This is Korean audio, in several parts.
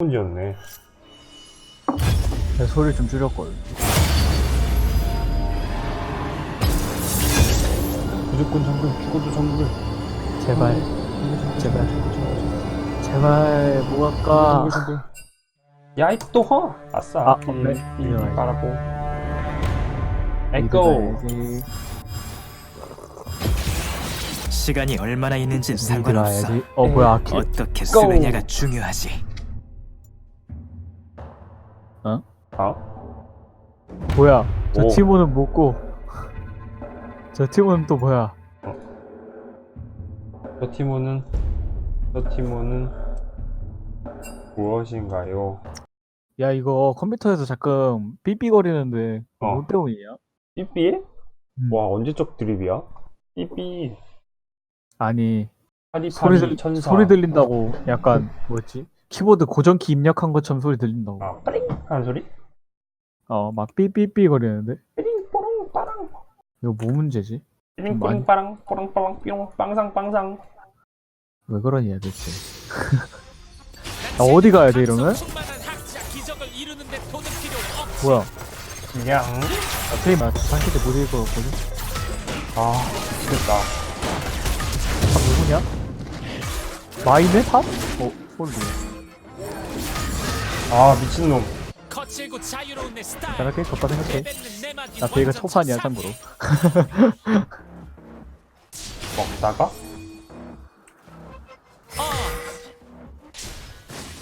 혼지였네. 내 소리 좀 줄였걸. 무조건 정글, 죽어도 정글. 제발, 제발, 제발, 뭐 할까? 정글, 정글. 야, 이또 허! 아싸. 아, 삐, 없네. 삐, 이리 와야지. 빨았고. 에고! 시간이 얼마나 미드 상관없어. 가야지. 어, 뭐야, 아키. 어떻게 쓰느냐가 중요하지. 아? 뭐야, 저 오. 티모는 뭐고, 저 티모는 또 뭐야. 저 티모는, 저 티모는 무엇인가요? 야, 이거 컴퓨터에서 자꾸 삐삐거리는데, 어. 뭐 때문이냐? 삐삐에? 음. 와, 언제적 드립이야? 삐삐. 아니, 파리파리 소리, 들, 천사. 소리 들린다고 약간, 뭐였지? 키보드 고정키 입력한 것처럼 소리 들린다고. 아, 빠링! 하는 소리? 어, 막 삐삐삐 거리는데? 삐링, 뽀롱, 빠랑. 이거 뭐 문제지? 삐링, 많이- 뽀링, 빠랑, 뽀랑, 빠랑, 삐용, 빵상, 빵상. 왜 그러냐, 대체. 나 어디 가야 돼, 이러면? 뭐야? 그냥. 어차피 나 상키도 못 읽어거든? 아, 미치겠다. 탑 누구냐? 마이네 탑? 어, 홀리. 아, 미친놈. 거칠고 자유로운 내 스타일 잘할게, 졌다 생각해. 내뱉는 내 말이 나 베이가 완전 초판이야, 정상. 참고로. 먹다가? 어,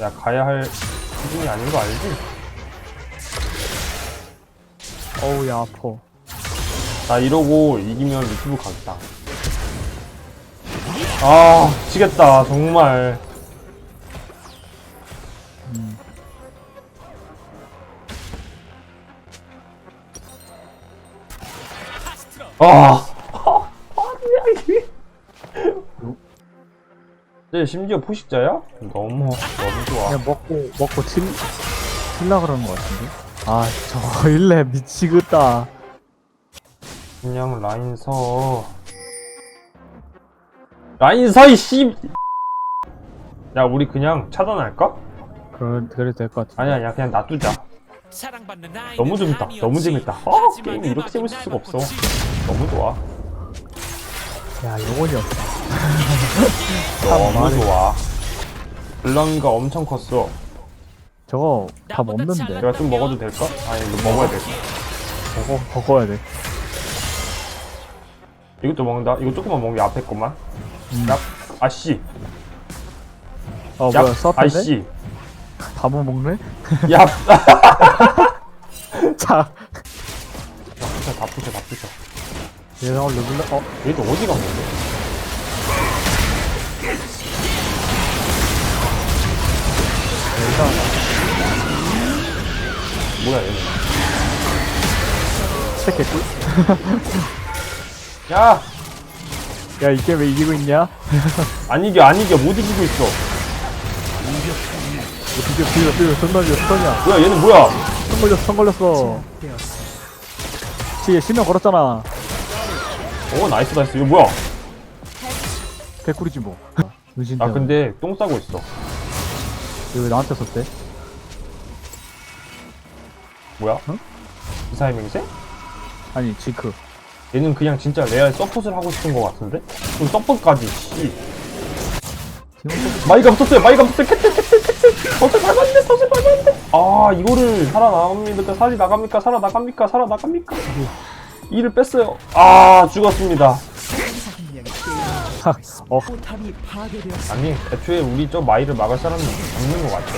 야, 가야 할 수준이 아닌 거 알지? 어우, 야, 아파. 나 이러고 이기면 유튜브 가겠다. 아, 미치겠다, 정말. 음. 아, 아, 뭐야, 이게. 쟤 심지어 포식자야? 너무, 너무 좋아. 그냥 먹고, 먹고 칠, 칠라 그러는 것 같은데? 아, 저거 일레 미치겠다. 그냥 라인 서. 라인 서, 이 씨! 야, 우리 그냥 차단할까? 그래, 그래도 될 것 같아. 아니야, 아니야, 그냥 놔두자. 너무 재밌다. 너무 재밌다. 아, 하지만 게임이 이렇게 재밌을 날 수가 없어. 지- 너무 좋아. 야, 영혼이 없다. 너무 말해. 좋아. 블랑이가 엄청 컸어. 저거 먹는데. 잘난- 내가 좀 먹어도 될까? 아니, 이거 먹어야 돼. 먹어, 먹어야 돼. 이것도 먹는다? 이거 조금만 먹는 게 앞에 것만. 음. 야, 아씨. 어, 야, 뭐야, 서텐데? 아씨. 다못 먹네? 야, 자, 부셔, 다 부셔, 다 부셔. 얘가 르블레, 어, 얘도 어디 간 건데? 일단, 뭐야, 얘는. 스택 개꿀? 야! 야, 이게 왜 이기고 있냐? 안 이겨, 안 이겨. 못 이기고 있어. 비벼, 비벼, 비벼, 손 걸려, 손이야. 뭐야, 얘는 뭐야? 손 걸렸어, 손 걸렸어. 뒤에 실명 걸었잖아. 어, 나이스, 나이스. 이거 뭐야? 개꿀이지 뭐. 의진 아, 아, 근데 똥 싸고 있어. 왜 나한테 썼대? 뭐야? 응? 이사의 맹세? 아니, 지크. 얘는 그냥 진짜 레알 서폿을 하고 싶은 것 같은데? 그럼 서폿까지, 씨. 마이가 붙었어요, 마이가 붙었어요. 캣캣, 캣캣, 덫을 밟았는데, 덫을 밟았는데. 아, 이거를 살아나갑니까? 살이 나갑니까? 살아나갑니까? 살아나갑니까? 이를 뺐어요. 아, 죽었습니다. 어, 아니, 애초에 우리 저 마이를 막을 사람이 없는 것 같아.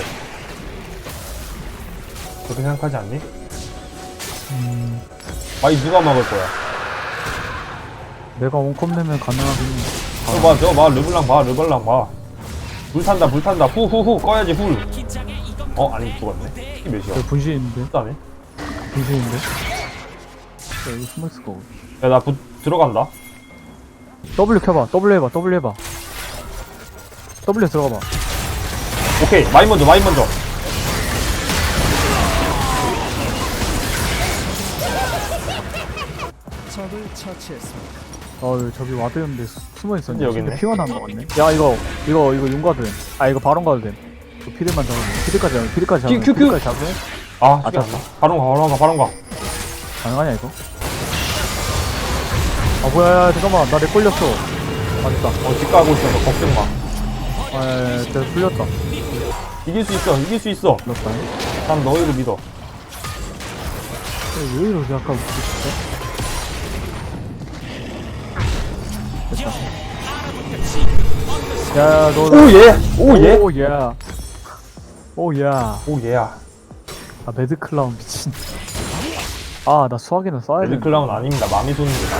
그렇게 생각하지 않니? 음, 마이 누가 막을 거야? 내가 원컵 내면 가능하긴 해. 저 봐, 저 봐, 르블랑 봐, 르블랑 봐. 불 탄다, 불 탄다. 후후후, 꺼야지, 훌. 어, 아니, 죽었네. 이 몇이야? 저 분신 있는데? 싸네. 분신인데? 야, 이거 숨어 있을 거고. 야, 나 부, 들어간다. W 켜봐, W 해봐, W 해봐. W 들어가봐. 오케이, 마이 먼저, 마이 먼저. 어, 저기 와드였는데 숨어 있었네. 여기 있네. 피곤한 거 같네. 야, 이거, 이거, 이거 용 가도 됨. 아, 이거 바론 가도 됨. 피드만 잡으면 피드까지 잡으면 피드까지 잡으면 큐, 큐, 큐. 피드까지 잡으면 아 아, 죽겠다 바로 가 바로 가 바로 가 가능하냐 이거? 아 뭐야 야, 잠깐만 나렉 걸렸어 아 됐다 어, 집 가고 있어. 너 걱정 마. 아 내가 풀렸다 이길 수 있어. 이길 수 있어. 풀렸다 난 너희를 믿어. 왜 이러지 아까 웃기 진 야 너 오, 예! 오, 예! 오 야 오 야 오, 예야. 아 매드클라운 미친 아 나 수학에는 써야 돼 레드클라운 아닙니다. 마음이 솟습니다.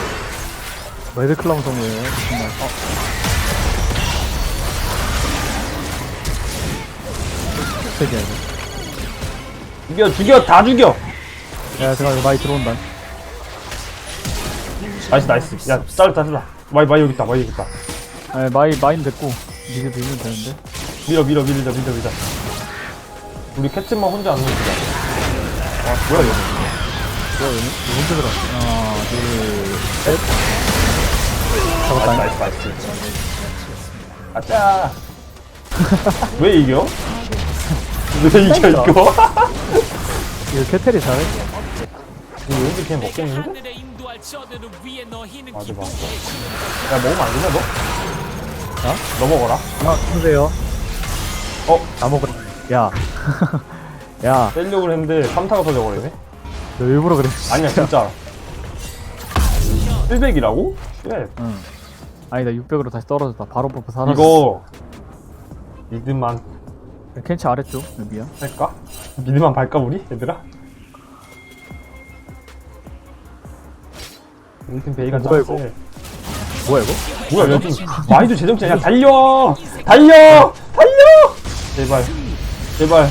매드클라운 성이에요 정말 어. 세개야 죽여, 죽여, 다 죽여! 야 잠깐 이거 많이 들어온다 나이스, 나이스. 야, 잘랐다, 잘랐다. 마이, 마이 여기 있다, 마이 여기 있다. 아 마이 마인 됐고 미드 밀면 되는데 밀어, 밀어, 밀자, 밀자, 밀자. 우리 캡틴만 혼자 안 놓치자. 아, 뭐야, 이거. 뭐야 얘는? 혼자 들어갔어 하나 둘셋 잡았다 나이스, 나이스. 아짜. 왜 이겨? 왜 이겨, 이거? 이거 캐텔이 잘해 이거 왠지 그냥 먹겠는데? 하늘에 인도할 저들을 위해 너희는 맞아, 맞아. 야, 먹으면 안 되냐, 너? 어? 너 먹어라. 아 주세요 어? 다 먹으라 야 야, 떼려고 했는데 3타가 터져버리네? 너 일부러 그래. 아니야, 진짜. 100이라고? 예. 응. 아니다, 600으로 다시 떨어졌다. 바로 버프 살았어. 이거 미드만 켄치 아래쪽, 여기야. 할까? 미드만 발까 우리 얘들아? 우리 팀 베이가 뭐야, 짱세. 뭐야, 이거? 뭐야 요즘 마이도 제정신이야. 달려! 달려! 달려! 제발. 제발.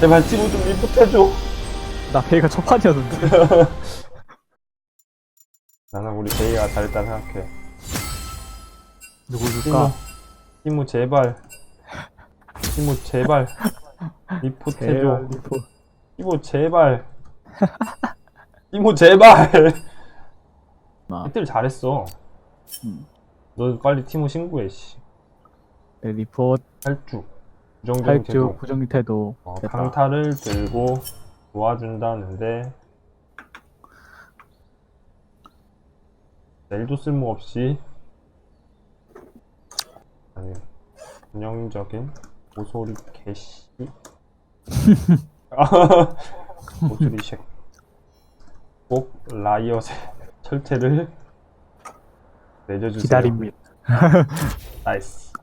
제발 팀을 좀 리프트해줘. 나 베이가 첫 판이었는데. 나는 우리 베이가 잘했다 생각해. 누구 줄까? 티모 제발. 티모 제발. 리프트해줘. 리포. 티모 제발. 티모 제발 나. 이틀 잘했어 음. 너 빨리 티모 신고해 씨 네, 리포, 탈주 부정적인 탈주, 태도 부정기 태도. 어, 됐다. 강타를 들고 도와준다는데 넬도 쓸모없이 아니 전형적인 모소리 개씨 모소리 쉑꼭 라이엇의 철퇴를 내려주세요 기다립니다. 나이스